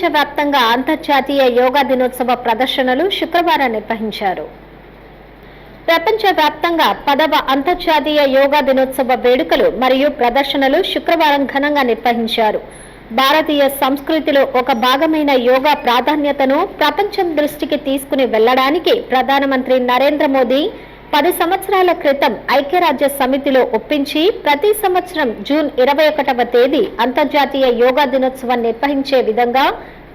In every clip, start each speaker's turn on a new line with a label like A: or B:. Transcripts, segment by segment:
A: ప్రపంచవ్యాప్తంగా అంతర్జాతీయ యోగా దినోత్సవ ప్రదర్శనలు శుక్రవారం నిర్వహించారు. ప్రపంచవ్యాప్తంగా పదవ అంతర్జాతీయ యోగా దినోత్సవ వేడుకలు మరియు ప్రదర్శనలు శుక్రవారం ఘనంగా నిర్వహించారు. భారతీయ సంస్కృతిలో ఒక భాగమైన యోగా ప్రాధాన్యతను ప్రపంచం దృష్టికి తీసుకుని వెళ్ళడానికి ప్రధానమంత్రి నరేంద్ర మోదీ పది సంవత్సరాల క్రితం ఐక్యరాజ్య సమితిలో ఒప్పించి ప్రతి సంవత్సరం జూన్ ఇరవై ఒకటవ తేదీ అంతర్జాతీయ యోగా దినోత్సవం నిర్వహించే విధంగా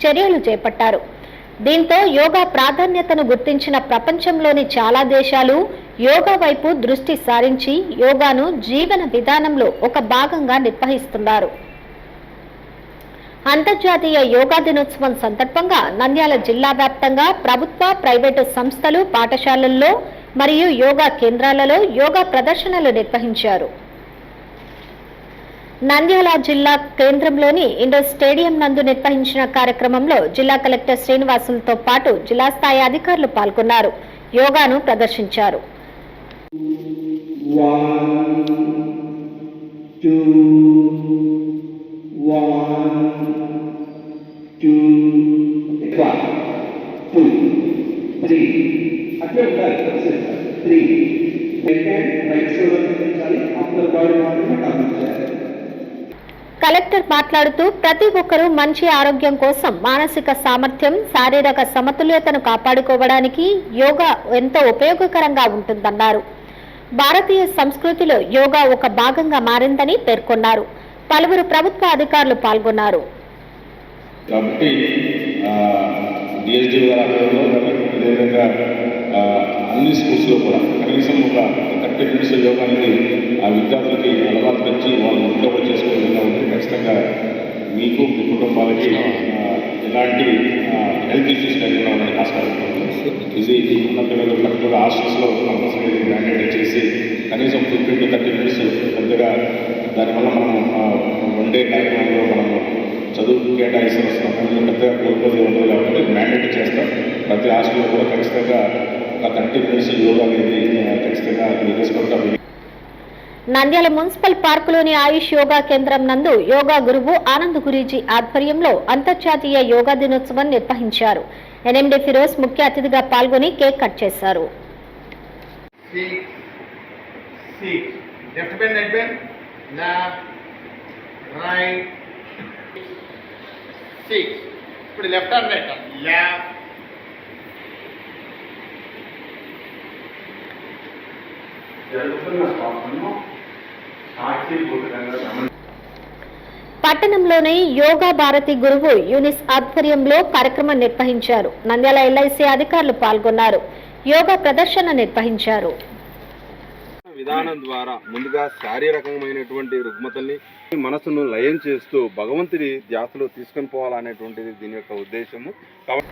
A: చర్యలు చేపట్టారు. దీంతో యోగా ప్రాధాన్యతను గుర్తించిన ప్రపంచంలోని చాలా దేశాలు యోగా వైపు దృష్టి సారించి యోగాను జీవన విధానంలో ఒక భాగంగా నిర్వహిస్తున్నారు. అంతర్జాతీయ యోగా దినోత్సవం సందర్భంగా నంద్యాల జిల్లా వ్యాప్తంగా ప్రభుత్వ ప్రైవేటు సంస్థలు పాఠశాలల్లో మరియు యోగా కేంద్రాలలో యోగా ప్రదర్శనలు నిర్వహించారు నంద్యాల జిల్లా కేంద్రంలోని ఇండోర్ స్టేడియం నందు నిర్వహించిన కార్యక్రమంలో జిల్లా కలెక్టర్ శ్రీనివాసులతో పాటు జిల్లా స్థాయి అధికారులు పాల్గొన్నారు యోగాను ప్రదర్శించారు
B: two, three. Three right hand right shoulder పెట్టించాలి upper body మాత్రమే కంప్లీట్ చేయాలి
A: కలెక్టర్ మాట్లాడుతూ ప్రతి ఒక్కరూ మంచి ఆరోగ్యం కోసం మానసిక సామర్థ్యం శారీరక సమతుల్యతను కాపాడుకోవడానికి యోగా ఎంతో ఉపయోగకరంగా ఉంటుందన్నారు. భారతీయ సంస్కృతిలో యోగా ఒక భాగంగా మారిందని పేర్కొన్నారు. పలువురు ప్రభుత్వ అధికారులు పాల్గొన్నారు.
C: కాబట్టి అన్ని స్కూల్స్లో కూడా కనీసం ఒక థర్టీ మినిట్స్ యోగాన్ని ఆ విద్యార్థులకి అలవాటు పెంచి వాళ్ళు ఇంట్లో చేసుకునే విధంగా ఉంటే ఖచ్చితంగా మీకు మీ కుటుంబాలకి ఎలాంటి హెల్త్ ఇష్యూస్ లేకుండా ఉండడానికి ఆస్కారం ఇది ఉన్న పిల్లలు పర్టికులర్ హాస్టల్స్లో కంపల్సరీ మ్యాండేట్ చేసి కనీసం ఫిఫ్టీన్ టు థర్టీ మినిట్స్ పెద్దగా దానివల్ల మనం వన్ డే కార్యక్రమంలో మనము చదువు కేటాయిస్తూ. వస్తున్నాం పెద్దగా కోల్పోతే ఉండదు కాబట్టి మ్యాండేట్ చేస్తాం. ప్రతి హాస్టల్లో కూడా ఖచ్చితంగా ఒక థర్టీ మినిట్స్ యోగా అనేది ఆ, ఖచ్చితంగా వేసుకుంటాం
A: నంద్యాల మున్సిపల్ పార్కులోని ఆయుష్ యోగా కేంద్రం నందు యోగా గురువు ఆనంద్ గురీజీ ఆధ్వర్యంలో అంతర్జాతీయ యోగా దినోత్సవం నిర్వహించారు. ఎన్ఎండి ఫిరోజ్ ముఖ్య అతిథిగా పాల్గొని కేక్ కట్ చేశారు.
D: ఇప్పుడు లెఫ్ట్ అండ్ రైట్ లెఫ్ట్
E: జరుగుతున్న సాక్షిభూతంగా గమని
A: పట్టణంలోని యోగా భారతి గురువు యూనిస్ ఆధ్వర్యంలో కార్యక్రమం నిర్వహించారు. నంద్యాల ఎల్ఐసి అధికారులు పాల్గొన్నారు. యోగా ప్రదర్శన నిర్వహించారు.
F: విధానం ద్వారా ముందుగా శారీరకమైనటువంటి రుగ్మతల్ని మనసును లయం చేస్తూ భగవంతుడి ధ్యాసలో తీసుకొని పోవాలనేటువంటిది దీని యొక్క ఉద్దేశము. కాబట్టి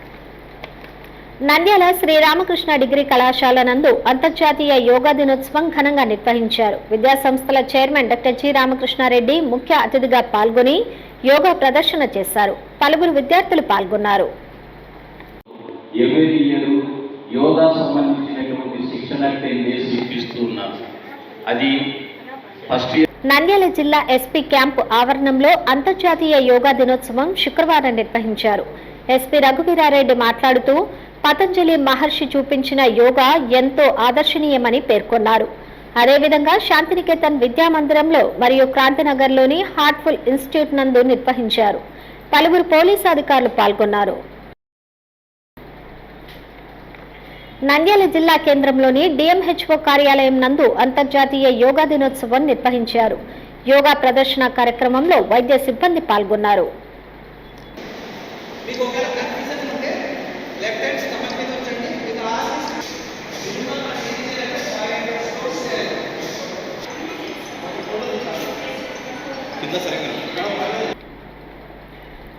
A: నంద్యాల శ్రీరామకృష్ణ డిగ్రీ కళాశాల నందు అంతర్జాతీయ యోగా దినోత్సవం ఘనంగా నిర్వహించారు. విద్యా సంస్థల చైర్మన్ డాక్టర్ జి రామకృష్ణారెడ్డి ముఖ్య అతిథిగా పాల్గొని యోగా ప్రదర్శన చేశారు. పలువురు విద్యార్థులు పాల్గొన్నారు.
G: యోగా సంబంధించినటువంటి శిక్షణ అది ఫస్ట్
A: నంద్యాల జిల్లా ఎస్పీ క్యాంపు ఆవరణంలో అంతర్జాతీయ యోగా దినోత్సవం శుక్రవారం నిర్వహించారు. ఎస్పీ రఘువీరారెడ్డి మాట్లాడుతూ పతంజలి మహర్షి చూపించిన యోగా ఎంతో ఆదర్శనీయమని పేర్కొన్నారు. అదేవిధంగా శాంతినికేతన్ విద్యా మందిరంలో మరియు క్రాంతినగర్లోని హార్ట్ఫుల్ ఇన్స్టిట్యూట్ నందు నిర్వహించారు. పలువురు పోలీసు అధికారులు పాల్గొన్నారు. నంద్యాల జిల్లా కేంద్రంలోని డిఎంహెచ్ఓ కార్యాలయం నందు అంతర్జాతీయ యోగా దినోత్సవం నిర్వహించారు. యోగా ప్రదర్శన కార్యక్రమంలో వైద్య సిబ్బంది పాల్గొన్నారు.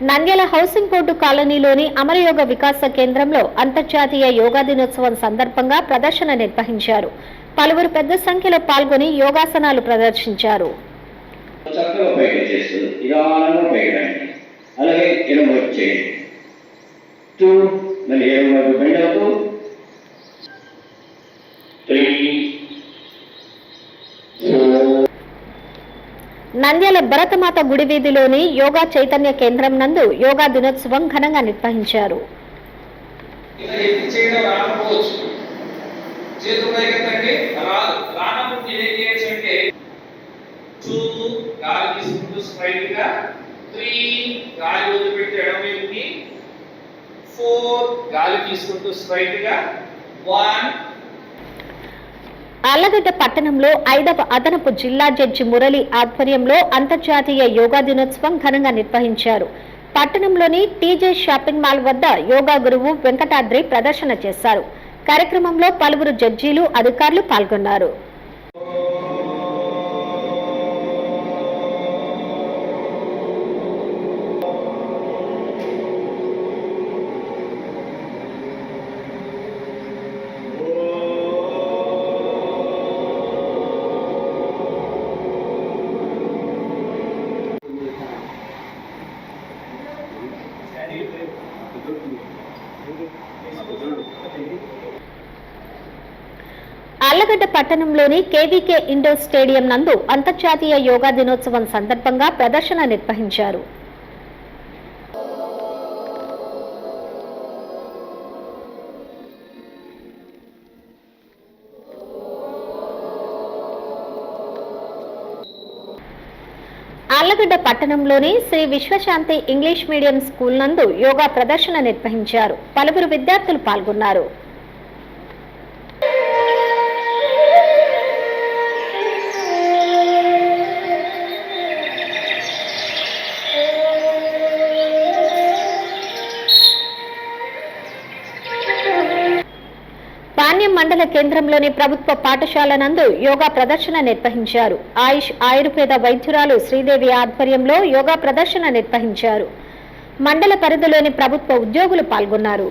A: నంద్యాల హౌసింగ్ బోర్డు కాలనీలోని అమరయోగ వికాస కేంద్రంలో అంతర్జాతీయ యోగా దినోత్సవం సందర్భంగా ప్రదర్శన నిర్వహించారు. పలువురు పెద్ద సంఖ్యలో పాల్గొని యోగాసనాలు ప్రదర్శించారు.
H: అలాగే ఎడమ వైపు చేయండి టూ మళ్ళీ ఎడమ వైపు బెండ్ అవుతూ త్రీ
A: నంద్యాల భరతమాత గుడి వీధిలోని యోగా చైతన్య కేంద్రం నందు యోగా దినోత్సవం ఘనంగా నిర్వహించారు.
I: ఇలా గాలి తీసుకుంటూ స్ట్రైట్గా వన్ గాలి వదిలిపెట్టి ఎడమవైపుకి ఫోర్ గాలి తీసుకుంటూ స్ట్రైట్గా వన్
A: అల్లగడ్డ పట్టణంలో ఐదవ అదనపు జిల్లా జడ్జి మురళి ఆధ్వర్యంలో అంతర్జాతీయ యోగా దినోత్సవం ఘనంగా నిర్వహించారు. పట్టణంలోని టీజే షాపింగ్ మాల్ వద్ద యోగా గురువు వెంకటాద్రి ప్రదర్శన చేశారు. కార్యక్రమంలో పలువురు జడ్జీలు అధికారులు పాల్గొన్నారు. అల్లగడ్డ పట్టణంలోని కేవీకే ఇండోర్ స్టేడియం నందు అంతర్జాతీయ యోగా దినోత్సవం సందర్భంగా ప్రదర్శన నిర్వహించారు. ఆళ్ళగడ్డ పట్టణంలోని శ్రీ విశ్వశాంతి ఇంగ్లీష్ మీడియం స్కూల్ నందు యోగా ప్రదర్శన నిర్వహించారు. పలువురు విద్యార్థులు పాల్గొన్నారు. మండల కేంద్రంలోని ప్రభుత్వ పాఠశాల నందు యోగా ప్రదర్శన నిర్వహించారు. ఆయుష్ ఆయుర్వేద వైద్యురాలు శ్రీదేవి ఆధ్వర్యంలో యోగా ప్రదర్శన నిర్వహించారు. మండల పరిధిలోని ప్రభుత్వ ఉద్యోగులు పాల్గొన్నారు.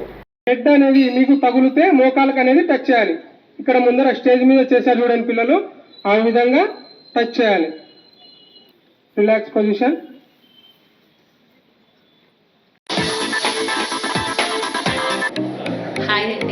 J: హెడ్ అనేది మీకు తగులితే మోకాలకు అనేది టచ్ చేయాలి. ఇక్కడ ముందర స్టేజ్ మీద చేశారు చూడండి పిల్లలు. ఆ విధంగా టచ్ చేయాలి. రిలాక్స్ పొజిషన్
K: హాయ్ అండి